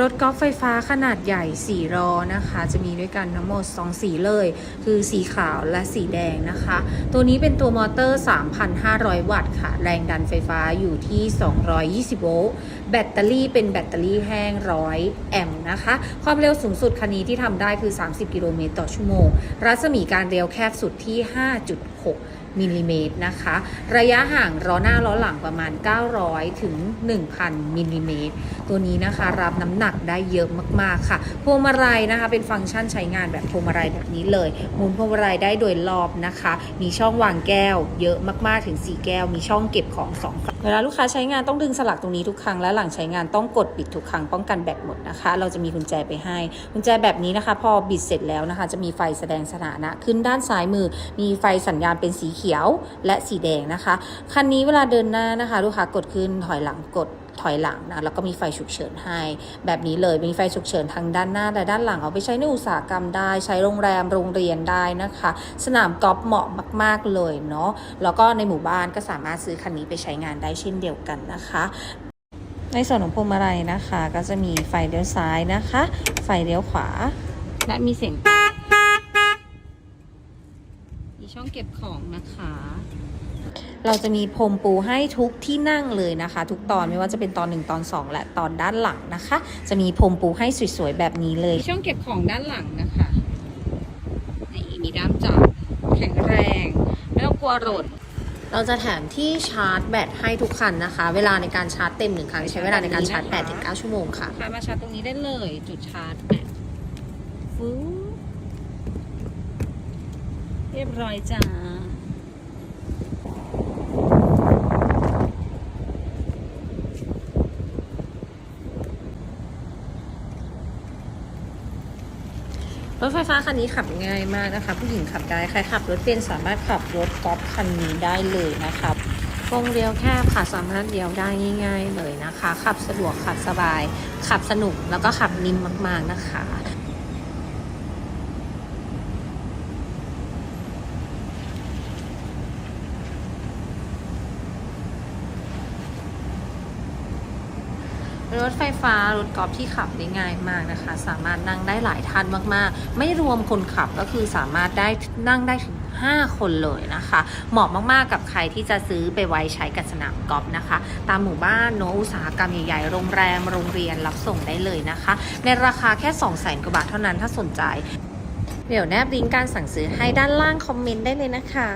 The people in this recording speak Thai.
รถกอล์ฟไฟฟ้าขนาดใหญ่4ล้อนะคะ จะมีด้วยกันทั้งหมด 2 สีเลย คือสีขาวและสีแดงนะคะ ตัวนี้เป็นตัวมอเตอร์ 3,500 วัตต์ค่ะ แรงดันไฟฟ้าอยู่ที่ 220 โวลต์แบตเตอรี่เป็นแบตเตอรี่แห้ง 100 แอมป์นะคะ ความเร็วสูงสุดคันนี้ที่ทำได้คือ 30 กิโลเมตรต่อชั่วโมง รัศมีการเร็วแคบสุดที่ 5.6 มิลลิเมตรนะคะ ระยะห่างล้อหน้าล้อหลังประมาณ 900 ถึง 1,000มิลลิเมตรตัวนี้นะคะรับน้ำหนักได้เยอะมากๆค่ะ พวงมาลัยนะคะ เป็นฟังก์ชันใช้งานแบบพวงมาลัยแบบนี้เลยหมุนพวงมาลัยได้โดยรอบนะคะ มีช่องวางแก้ว เยอะมากๆถึง 4 แก้ว มีช่องเก็บของสองเวลาลูกค้าใช้งานต้องดึงสลักตรงนี้ทุกครั้งและหลังใช้งานต้องกดปิดทุกครั้งป้องกันแบตหมดนะคะ เราจะมีกุญแจไปให้กุญแจแบบนี้นะคะ พอบิดเสร็จแล้วนะคะ จะมีไฟแสดงสถานะ ขึ้นด้านซ้ายมือ มีไฟสัญญาณเป็นสีเขียวและสีแดงนะคะ คันนี้เวลาเดินหน้านะคะ ลูกค้ากดขึ้นถอยหลังกดถอยหลังนะแล้วก็มีไฟฉุกเฉินให้ แบบนี้เลยมีไฟฉุกเฉินทางด้านหน้าและด้านหลังเอาไปใช้ในอุตสาหกรรมได้ ใช้โรงแรมโรงเรียนได้นะคะ สนามกอล์ฟเหมาะมาก ๆ เลยเนาะแล้วก็ในหมู่บ้านก็สามารถซื้อคันนี้ไปใช้งานได้เช่นเดียวกันนะคะในส่วนของพวงมาลัยนะคะ ก็จะมีไฟเลี้ยวซ้ายนะคะ ไฟเลี้ยวขวา และมีเสียง ช่องเก็บของนะคะ เราจะมีพรมปูให้ทุกที่นั่งเลยนะคะ ทุกตอนไม่ว่าจะเป็นตอน 1 ตอน 2 และตอนด้านหลังนะคะ จะมีพรมปูให้สวยๆแบบนี้เลย ช่องเก็บของด้านหลังนะคะนี่มีด้ามจับแข็งแรงไม่ต้องกลัวหล่นเราจะแถมที่ชาร์จแบตให้ทุกคันนะคะ เวลาในการชาร์จเต็มหนึ่งครั้งใช้เวลาในการชาร์จ8ถึง9ชั่วโมงค่ะมาชาร์จตรงนี้ได้เลยจุดชาร์จแบตฟู เรียบร้อยจ้ารถไฟฟ้าคันนี้ขับง่ายมากนะคะ ผู้หญิงขับได้ใครขับรถเป็นสามารถขับรถกอล์ฟคันนี้ได้เลยนะคะวงเลี้ยวแคบค่ะสามารถเลี้ยวได้ง่าย ๆ เลยนะคะ ขับสะดวกขับสบาย ขับสนุกแล้วก็ขับนิ่มมากๆนะคะ รถไฟฟ้ารถกอล์ฟที่ขับได้ง่ายมากนะคะ สามารถนั่งได้หลายท่านมากๆ ไม่รวมคนขับก็คือสามารถได้นั่งได้ถึง 5 คนเลยนะคะ เหมาะมากๆกับใครที่จะซื้อไปไว้ใช้กับสนามกอล์ฟนะคะ ตามหมู่บ้านโนอุตสาหกรรมใหญ่ๆโรงแรมโรงเรียนรับส่งได้เลยนะคะ ในราคาแค่ 2 0 0 0 0 0กว่าบาทเท่านั้นถ้าสนใจ เดี๋ยวแนบลิงก์การสั่งซื้อให้ด้านล่างคอมเมนต์ได้เลยนะคะ